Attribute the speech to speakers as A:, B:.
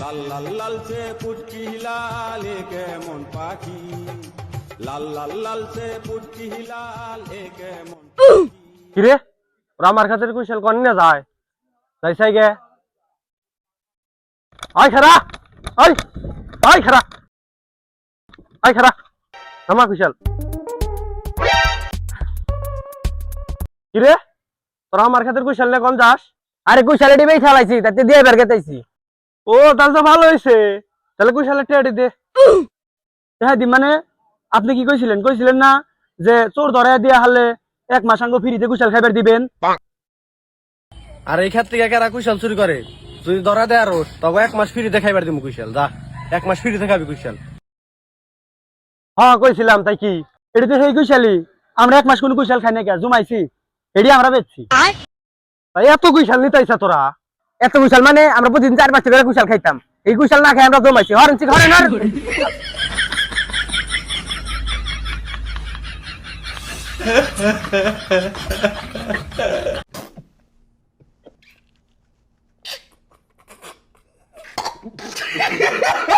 A: লাল লাল লালচে পুটকি লাল এ কেমন পাখি? লাল লাল লালচে পুটকি লাল এ কেমন
B: কিরে ওরা আমার কাছে কুশল কন না যায়? যাই চাই গে। আই খারা! আই আই খারা! আই খারা! আমা কুশল। কিরে তোরা আমার খাতের কুশল নে কোন যাস?
C: আরে কুশালে ডিবেই চালাইছি তাতে দিয়ে বের গেতাইছি
B: ও তাহলে তো ভালো হয়েছে তাহলে কুশালে টেয়ারি দে হ্যাঁ দি মানে আপনি কি কইছিলেন? কইছিলেন না যে চোর ধরে দিয়া হালে এক মাস আঙ্গ ফ্রিতে কুশাল খাইবার দিবেন? আর এই ক্ষেত্রে কারা কুশাল চুরি করে? যদি ধরা দেয় আরও তবে এক মাস ফ্রিতে খাইবার দিব কুশাল যা। এক মাস ফ্রিতে খাবি কুশাল। হ্যাঁ কইছিলাম তাই কি? এটা তো সেই কুশালি আমরা এক মাস কোন কুশাল খাই না কে? জমাইছি। এডি আমরা বেচছি। তাই এত কুশাল নিতাইছা তোরা।
C: এত কুশাল মানে আমরা প্রতিদিন চার পাঁচটা করে কুশাল খাইতাম। এই কুশাল না খাই আমরা জমাইছি। Horn horn horn.